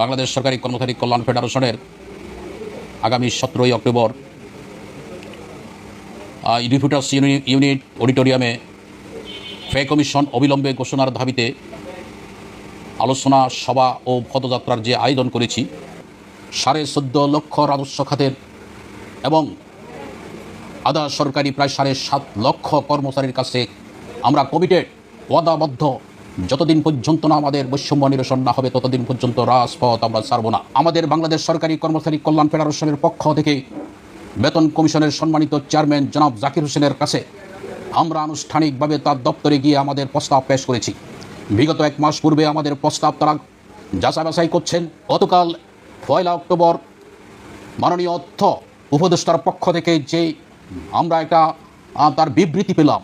বাংলাদেশ সরকারি কর্মচারী কল্যাণ ফেডারেশনের আগামী সতেরোই অক্টোবর রিফিউটার্স ইউনিট অডিটোরিয়ামে ফে কমিশন অবিলম্বে ঘোষণার দাবিতে আলোচনা, সভা ও পদযাত্রার যে আয়োজন করেছি, সাড়ে চোদ্দ লক্ষ রাজস্ব খাতের এবং আধা সরকারি প্রায় সাড়ে সাত লক্ষ কর্মচারীর কাছে আমরা কমিটেড ওয়াদাবদ্ধ যতদিন পর্যন্ত না আমাদের বৈষম্য নিরসন না হবে, ততদিন পর্যন্ত রাজপথ আমরা ছাড়ব না। আমাদের বাংলাদেশ সরকারি কর্মচারী কল্যাণ ফেডারেশনের পক্ষ থেকে বেতন কমিশনের সম্মানিত চেয়ারম্যান জনাব জাকির হোসেনের কাছে আমরা আনুষ্ঠানিকভাবে তার দপ্তরে গিয়ে আমাদের প্রস্তাব পেশ করেছি। বিগত এক মাস পূর্বে আমাদের প্রস্তাব তারা যাচাই বাছাই করছেন। গতকাল পয়লা অক্টোবর মাননীয় অর্থ উপদেষ্টার পক্ষ থেকে যে আমরা একটা তার বিবৃতি পেলাম।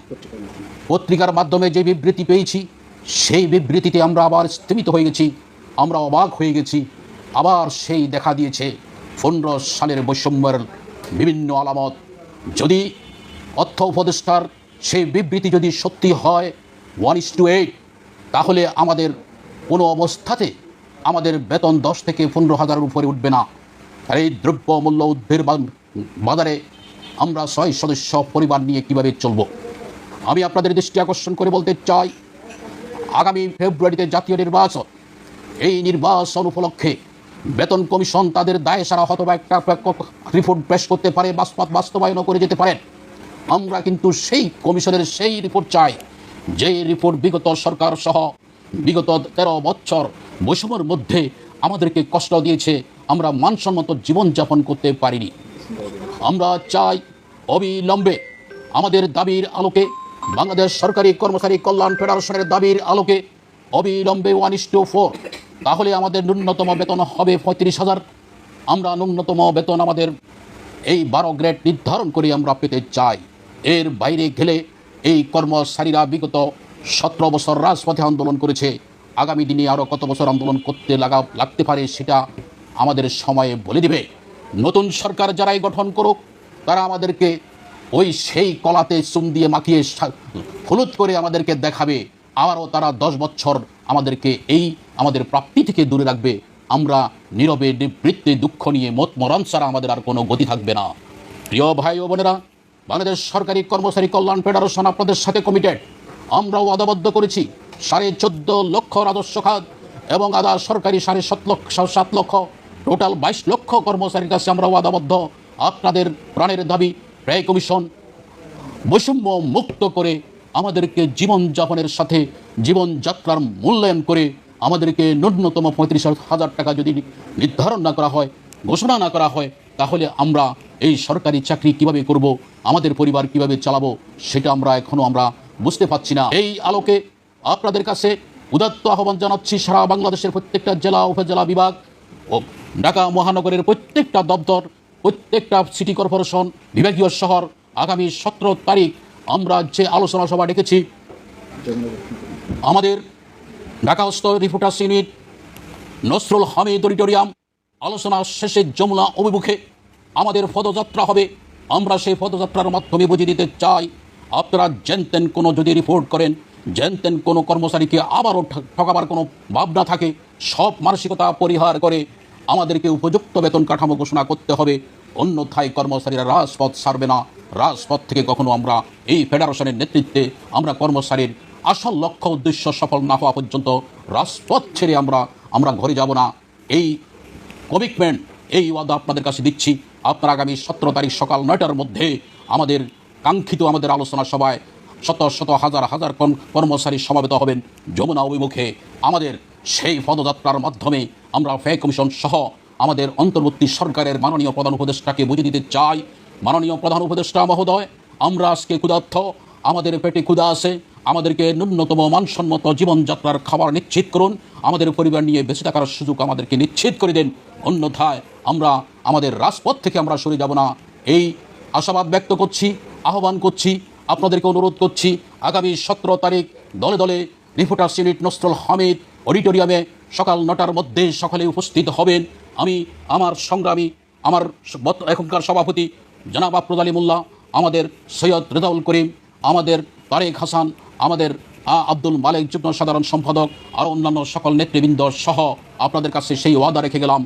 পত্রিকার মাধ্যমে যে বিবৃতি পেয়েছি সেই বিবৃতিতে আমরা আবার স্থিমিত হয়ে গেছি, আমরা অবাক হয়ে গেছি। আবার সেই দেখা দিয়েছে পনেরো সালের বৈষম্যের বিভিন্ন আলামত। যদি অর্থ উপদেষ্টার সেই বিবৃতি যদি সত্যি হয় ওয়ান ইস টু এইট তাহলে আমাদের কোনো অবস্থাতে আমাদের বেতন দশ থেকে পনেরো হাজারের উপরে উঠবে না। আর এই দ্রব্য মূল্য উদ্ভের বাজারে আমরা ছয় সদস্য পরিবার নিয়ে কীভাবে চলব? আমি আপনাদের দৃষ্টি আকর্ষণ করে বলতে চাই আগামী ফেব্রুয়ারিতে জাতীয় নির্বাচন। এই নির্বাচন উপলক্ষে বেতন কমিশন তাদের দায় সারা হতবা একটা রিপোর্ট পেশ করতে পারে, বাস্তব বাস্তবায়নও করে যেতে পারেন আমরা কিন্তু সেই কমিশনের সেই রিপোর্ট চাই। যে রিপোর্ট বিগত সরকার সহ বিগত তেরো বছর বৈষম্যের মধ্যে আমাদেরকে কষ্ট দিয়েছে, আমরা মানসম্মত জীবনযাপন করতে পারিনি। আমরা চাই অবিলম্বে আমাদের দাবির আলোকে বাংলাদেশ সরকারি কর্মচারী কল্যাণ ফেডারেশনের দাবির আলোকে অবিলম্বে ওয়ান ইস টু ফোর। তাহলে আমাদের ন্যূনতম বেতন হবে পঁয়ত্রিশ হাজার। আমরা ন্যূনতম বেতন আমাদের এই বারো গ্রেড নির্ধারণ করে আমরা পেতে চাই। এর বাইরে গেলে এই কর্মচারীরা বিগত সতেরো বছর রাজপথে আন্দোলন করেছে। আগামী দিনে আরও কত বছর আন্দোলন করতে লাগা লাগতে পারে সেটা আমাদের সময়ে বলে দিবে। নতুন সরকার যারাই গঠন করুক, তারা আমাদেরকে ওই সেই কলাতে চুম দিয়ে মাখিয়ে হলুদ করে আমাদেরকে দেখাবে। আবারও তারা দশ বছর আমাদেরকে এই আমাদের প্রাপ্তি থেকে দূরে রাখবে। আমরা নীরবে নিবৃত্তে দুঃখ নিয়ে মত মরণ ছাড়া আমাদের আর কোনো গতি থাকবে না। প্রিয় ভাই ও বোনেরা, বাংলাদেশ সরকারি কর্মচারী কল্যাণ ফেডারেশন আপনাদের সাথে কমিটেড আমরাও আদাবদ্ধ করেছি। সাড়ে চোদ্দ লক্ষ রাজস্ব খাত এবং আদা সরকারি সাড়ে সাত লক্ষ সাত লক্ষ টোটাল বাইশ লক্ষ কর্মচারীর কাছে আমরাও আদাবদ্ধ আপনাদের প্রাণের দাবি ব্যয় কমিশন বৈষম্য মুক্ত করে আমাদেরকে জীবনযাপনের সাথে জীবনযাত্রার মূল্যায়ন করে আমাদেরকে ন্যূনতম পঁয়ত্রিশ হাজার টাকা যদি নির্ধারণ না করা হয়, ঘোষণা না করা হয়, তাহলে আমরা এই সরকারি চাকরি কীভাবে করব, আমাদের পরিবার কীভাবে চালাবো, সেটা আমরা এখনও আমরা বুঝতে পারছি না। এই আলোকে আপনাদের কাছে উদাত্ত আহ্বান জানাচ্ছি সারা বাংলাদেশের প্রত্যেকটা জেলা, উপজেলা বিভাগ ও ঢাকা মহানগরের প্রত্যেকটা দপ্তর প্রত্যেকটা সিটি কর্পোরেশন বিভাগীয় শহর, আগামী সতেরো তারিখ আমরা যে আলোচনা সভা ডেকেছি, আমাদের ঢাকাস্থ reporters unit Nasrul Hamid auditorium, আলোচনা শেষে যমুনা অভিমুখে আমাদের পদযাত্রা হবে। আমরা সেই পদযাত্রার মাধ্যমে বুঝিয়ে দিতে চাই, আপনারা জেনতেন কোনো যদি রিপোর্ট করেন, জেনতেন কোনো কর্মচারীকে আবারও ঠকাবার কোনো ভাবনা থাকে, সব মানসিকতা পরিহার করে আমাদেরকে উপযুক্ত বেতন কাঠামো ঘোষণা করতে হবে। অন্যথায় কর্মচারীরা রাজপথ ছাড়বে না। রাজপথ থেকে কখনো আমরা এই ফেডারেশনের নেতৃত্বে আমরা কর্মচারীর আসল লক্ষ্য, উদ্দেশ্য সফল না হওয়া পর্যন্ত রাজপথ ছেড়ে আমরা আমরা ঘরে যাব না। এই কমিটমেন্ট এই ওয়াদা আপনাদের কাছে দিচ্ছি। আপনারা আগামী সতেরো তারিখ সকাল নয়টার মধ্যে আমাদের কাঙ্ক্ষিত আমাদের আলোচনা সভায় শত শত হাজার হাজার কর্মচারী সমাবেত হবেন। যমুনা অভিমুখে আমাদের সেই পদযাত্রার মাধ্যমে আমরা ফে কমিশন সহ আমাদের অন্তর্বর্তী সরকারের মাননীয় প্রধান উপদেষ্টাকে বুঝে দিতে চাই। মাননীয় প্রধান উপদেষ্টা মহোদয়, আমরা আজকে ক্ষুধার্থ আমাদের পেটে ক্ষুধা আছে, আমাদেরকে ন্যূনতম মানসম্মত জীবনযাত্রার খাবার নিশ্চিত করুন, আমাদের পরিবার নিয়ে বেঁচে থাকার সুযোগ আমাদেরকে নিশ্চিত করে দেন। অন্যথায় আমরা আমাদের রাজপথ থেকে আমরা সরে যাব না। এই আশাবাদ ব্যক্ত করছি, আহ্বান করছি, আপনাদেরকে অনুরোধ করছি, আগামী সতেরো তারিখ দলে দলে রিপোর্টার্স ইউনিট নসরুল হামিদ। অডিটোরিয়ামে সকাল নটার মধ্যে সকালে উপস্থিত হবেন। আমি, আমার সংগ্রামী, আমার এখনকার সভাপতি জনাব আফরুদ আলী মোল্লা, আমাদের সৈয়দ রেজাউল করিম, আমাদের তারেক হাসান, আমাদের আব্দুল মালিক যুগ্ম সাধারণ সম্পাদক, আর অন্যান্য সকল নেতৃবৃন্দ সহ আপনাদের কাছে সেই ওয়াদা রেখে গেলাম।